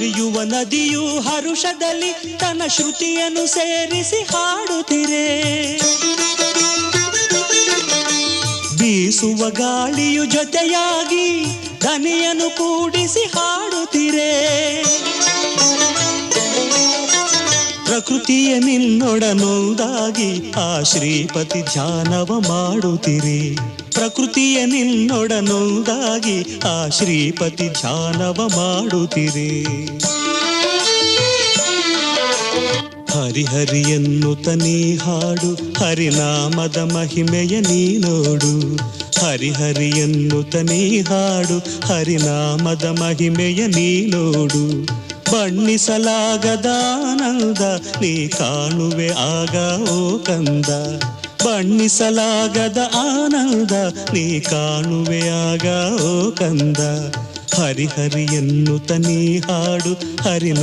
ಹರಿಯುವ ನದಿಯು ಹರುಷದಲ್ಲಿ ತನ್ನ ಶ್ರುತಿಯನ್ನು ಸೇರಿಸಿ ಹಾಡುತ್ತಿರೆ ಬೀಸುವ ಗಾಳಿಯು ಜೊತೆಯಾಗಿ ದನಿಯನ್ನು ಕೂಡಿಸಿ ಹಾಡುತ್ತಿರೆ ಪ್ರಕೃತಿಯ ನಿನ್ನೊಡನೊಂದಾಗಿ ಆ ಶ್ರೀಪತಿ ಧ್ಯಾನವ ಮಾಡುತ್ತಿರಿ. ಪ್ರಕೃತಿಯ ನಿನ್ನೊಡನೊಂದಾಗಿ ಆ ಶ್ರೀಪತಿ ಧ್ಯಾನವ ಮಾಡುತ್ತಿರಿ ಹರಿಹರಿ ಎನ್ನುತ್ತ ನೀ ಹಾಡು, ಹರಿನಾಮದ ಮಹಿಮೆಯ ನೀ ನೋಡು. ಹರಿಹರಿ ಎನ್ನುತ್ತ ನೀ ಹಾಡು, ಹರಿನಾಮದ ಮಹಿಮೆಯ ನೀ ನೋಡು. ಬಣ್ಣಿಸಲಾಗದಾನಂದ ನೀ ಕಾಣುವೆ ಆಗ, ಓ ಕಂದ. ಬಣ್ಣಿಸಲಾಗದ ಆನಂದ ನೀ ಕಾಣುವೆಯಾಗ ಓ ಕಂದ. ಹರಿಹರಿ ಎನ್ನುತ್ತ ನೀ ಹಾಡು ಹರಿನ